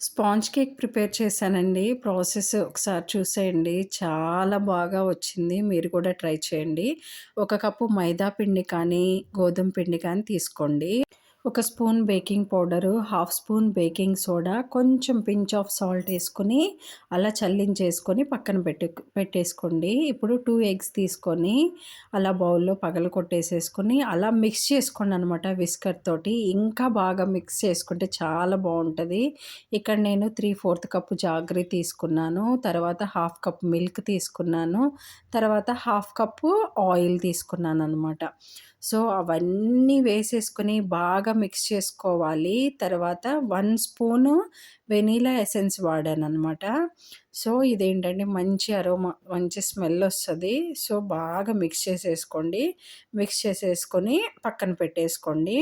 Sponge cake prepare చేశానండి. Process ఒకసారి చూసేయండి. చాలా బాగా వచ్చింది. మీరు కూడా ట్రై చేయండి. ఒక కప్పు మైదా పిండి కానీ, గోధుమ పిండి కానీ తీసుకోండి. ఒక spoon baking powder, half spoon baking soda, కొంచెం పించ్ ఆఫ్ సాల్ట్ వేసుకొని అలా చల్లించేసుకొని పక్కన పెట్టే పెట్టేసుకోండి. ఇప్పుడు టూ ఎగ్స్ తీసుకొని అలా బౌల్‌లో పగల కొట్టేసేసుకొని అలా మిక్స్ చేసుకోండి అనమాట విస్కర్ తోటి. ఇంకా బాగా మిక్స్ చేసుకుంటే చాలా బాగుంటుంది ఇక్కడ నేను త్రీ ఫోర్త్ కప్పు జాగ్రీ తీసుకున్నాను. తర్వాత హాఫ్ కప్ మిల్క్ తీసుకున్నాను. తర్వాత హాఫ్ కప్పు ఆయిల్ తీసుకున్నాను అనమాట సో, అవన్నీ వేసేసుకొని బాగా మిక్స్ చేసుకోవాలి. తర్వాత వన్ స్పూను వెనీలా ఎసెన్స్ వాడాను అనమాట సో, ఇదేంటంటే మంచి అరోమా మంచి స్మెల్ వస్తుంది సో, బాగా మిక్స్ చేసేసుకోండి. మిక్స్ చేసేసుకొని పక్కన పెట్టేసుకోండి.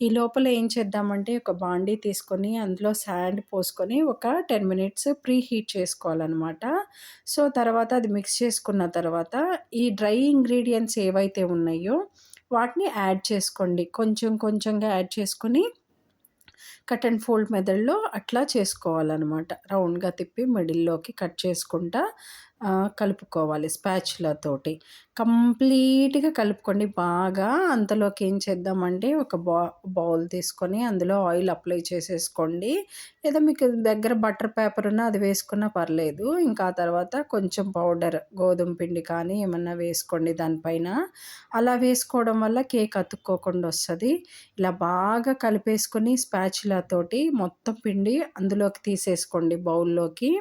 ఈ లోపల ఏం చేద్దామంటే ఒక బాండీ తీసుకొని అందులో శాండ్ పోసుకొని ఒక 10 మినిట్స్ ప్రీ హీట్ చేసుకోవాలనమాట. సో, తర్వాత అది మిక్స్ చేసుకున్న తర్వాత ఈ డ్రై ఇంగ్రీడియంట్స్ ఏవైతే ఉన్నాయో వాటిని యాడ్ చేసుకోండి. కొంచెం కొంచెంగా యాడ్ చేసుకొని కట్ అండ్ ఫోల్డ్ మెథడ్‌లో అట్లా చేసుకోవాలనమాట. రౌండ్‌గా తిప్పి మిడిల్‌లోకి కట్ చేసుకుంటా కలుపుకోవాలి స్పాచులా తోటి. కంప్లీట్‌గా కలుపుకోండి బాగా. అంతలోకి ఏం చేద్దామంటే ఒక బా బౌల్ తీసుకొని అందులో ఆయిల్ అప్లై చేసేసుకోండి. లేదా మీకు దగ్గర బటర్ పేపర్ ఉన్నా అది వేసుకున్నా పర్లేదు. ఇంకా తర్వాత కొంచెం పౌడర్ గోధుమ పిండి కానీ ఏమన్నా వేసుకోండి దానిపైన. అలా వేసుకోవడం వల్ల కేక్ అతుక్కోకుండా వస్తుంది ఇలా బాగా కలిపేసుకొని స్పాచులా తోటి మొత్తం పిండి అందులోకి తీసేసుకోండి బౌల్‌లోకి.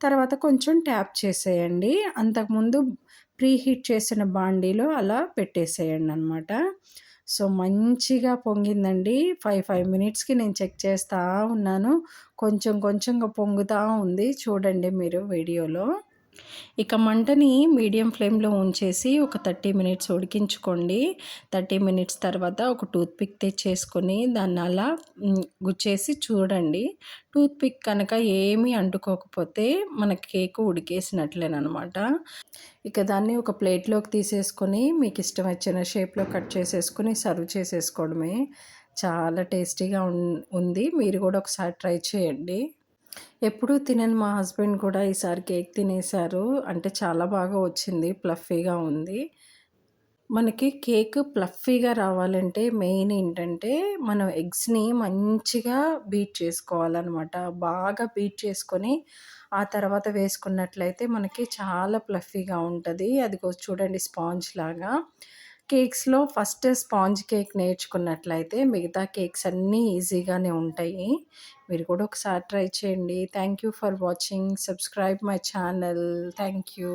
తర్వాత కొంచెం ట్యాప్ చేసేయండి. అంతకుముందు ప్రీ హీట్ చేసిన బాండీలో అలా పెట్టేసేయండి అనమాట సో, మంచిగా పొంగిందండి. 5, 5 మినిట్స్‌కి నేను చెక్ చేస్తూ ఉన్నాను. కొంచెం కొంచెంగా పొంగుతూ ఉంది. చూడండి మీరు వీడియోలో. ఇక మంటని మీడియం ఫ్లేమ్‌లో ఉంచేసి ఒక 30 మినిట్స్ ఉడికించుకోండి. 30 మినిట్స్ తర్వాత ఒక టూత్పిక్ తెచ్చేసుకొని దాన్ని అలా గుచ్చేసి చూడండి. టూత్పిక్ కనుక ఏమీ అంటుకోకపోతే మన కేకు ఉడికేసినట్లేనమాట ఇక దాన్ని ఒక ప్లేట్‌లోకి తీసేసుకొని మీకు ఇష్టం వచ్చిన షేప్‌లో కట్ చేసేసుకొని సర్వ్ చేసేసుకోవడమే. చాలా టేస్టీగా ఉంది. మీరు కూడా ఒకసారి ట్రై చేయండి. ఎప్పుడూ తినని మా హస్బెండ్ కూడా ఈసారి కేక్ తినేసారు. అంటే చాలా బాగా వచ్చింది. ప్లఫీగా ఉంది. మనకి కేక్ ప్లఫీగా రావాలంటే మెయిన్ ఏంటంటే మనం ఎగ్స్‌ని మంచిగా బీట్ చేసుకోవాలనమాట. బాగా బీట్ చేసుకొని ఆ తర్వాత వేసుకున్నట్లయితే మనకి చాలా ప్లఫీగా ఉంటుంది అదిగో చూడండి స్పాంజ్ లాగా. కేక్స్‌లో ఫస్ట్ స్పాంజ్ కేక్ నేర్చుకున్నట్లయితే మిగతా కేక్స్ అన్నీ ఈజీగానే ఉంటాయి. మీరు కూడా ఒకసారి ట్రై చేయండి. Thank you for watching. Subscribe my channel. Thank you.